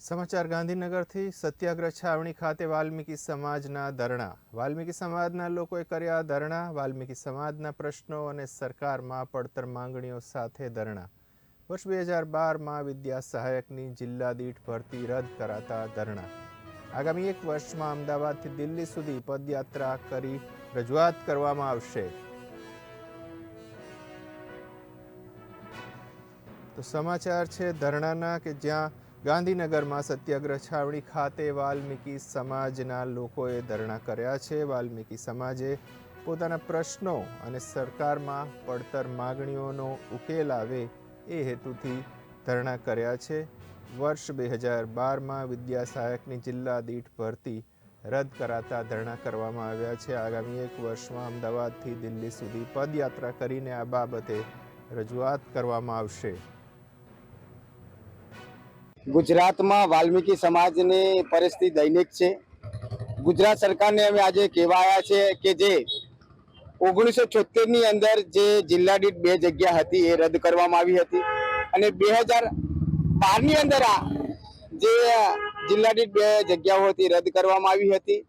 સમાચાર ગાંધીનગરથી સત્યાગ્રહ છાવણી ખાતે વાલ્મીકી સમાજના ધરણા. વાલ્મીકી સમાજના લોકોએ કર્યા ધરણા, વાલ્મીકી સમાજના પ્રશ્નો અને સરકારમાં પડતર માંગણીઓ સાથે ધરણા. વર્ષ બે હજાર બારમાં વિદ્યા સહાયકની જિલ્લા દીઠ ભરતી રદ કરાતા ધરણા. આગામી એક વર્ષમાં અમદાવાદથી દિલ્હી સુધી પદયાત્રા કરી રજૂઆત કરવામાં આવશે. તો સમાચાર છે ધરણાના કે જ્યાં ગાંધીનગરમાં સત્યાગ્રહ છાવણી ખાતે વાલ્મીકી સમાજના લોકોએ ધરણા કર્યા છે. વાલ્મીકી સમાજે પોતાના પ્રશ્નો અને સરકારમાં પડતર માગણીઓનો ઉકેલ આવે એ હેતુથી ધરણા કર્યા છે. વર્ષ બે હજાર બારમાં વિદ્યા સહાયકની જિલ્લા દીઠ ભરતી રદ કરાતા ધરણા કરવામાં આવ્યા છે. આગામી એક વર્ષમાં અમદાવાદથી દિલ્હી સુધી પદયાત્રા કરીને આ બાબતે રજૂઆત કરવામાં આવશે. ગુજરાતમાં વાલ્મીકી સમાજની પરિસ્થિતિ દૈનિક છે. ગુજરાત સરકારને અમે આજે કહેવાયા છે કે જે ઓગણીસો છોતેરની અંદર જે જિલ્લા દીઠ બે જગ્યા હતી એ રદ કરવામાં આવી હતી. અને બે હજાર બારની અંદર આ જે જિલ્લા દીઠ બે જગ્યાઓ હતી રદ કરવામાં આવી હતી.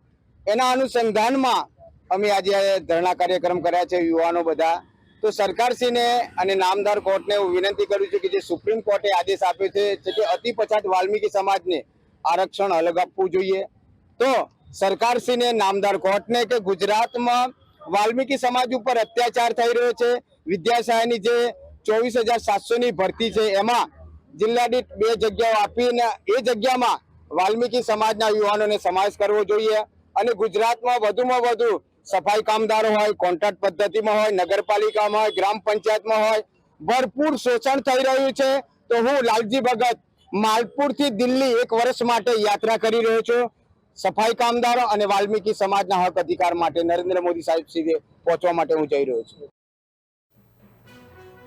એના અનુસંધાનમાં અમે આજે ધરણા કાર્યક્રમ કર્યા છે. યુવાનો બધા તો સરકારશ્રીને અને નામદાર કોર્ટને હું વિનંતી કરું છું કે જે સુપ્રીમ કોર્ટે આદેશ આપ્યો છે કે અતિ પછાત વાલ્મીકી સમાજને આરક્ષણ અલગ આપવું જોઈએ. તો સરકારશ્રીને, નામદાર કોર્ટને કે ગુજરાતમાં વાલ્મીકી સમાજ ઉપર અત્યાચાર થઈ રહ્યો છે વિદ્યાસહાયની જે ચોવીસ હજાર સાતસોની ભરતી છે, એમાં જિલ્લા દીઠ બે જગ્યાઓ આપીને, એ જગ્યામાં વાલ્મીકી સમાજના યુવાનોને સમાવેશ કરવો જોઈએ અને ગુજરાતમાં વધુમાં વધુ સફાઈ કામદારો હોય કોન્ટ્રાક્ટ પદ્ધતિમાં હોય, નગરપાલિકામાં હોય, ગ્રામ પંચાયતમાં હોય, ભરપૂર શોષણ થઈ રહ્યું છે. તો હું લાલજી ભગત, માલપુરથી દિલ્હી એક વર્ષ માટે યાત્રા કરી રહ્યો છું. સફાઈ કામદારો અને વાલ્મીકી સમાજના હક અધિકાર માટે નરેન્દ્ર મોદી સાહેબ સુધી પહોંચવા માટે હું જઈ રહ્યો છું.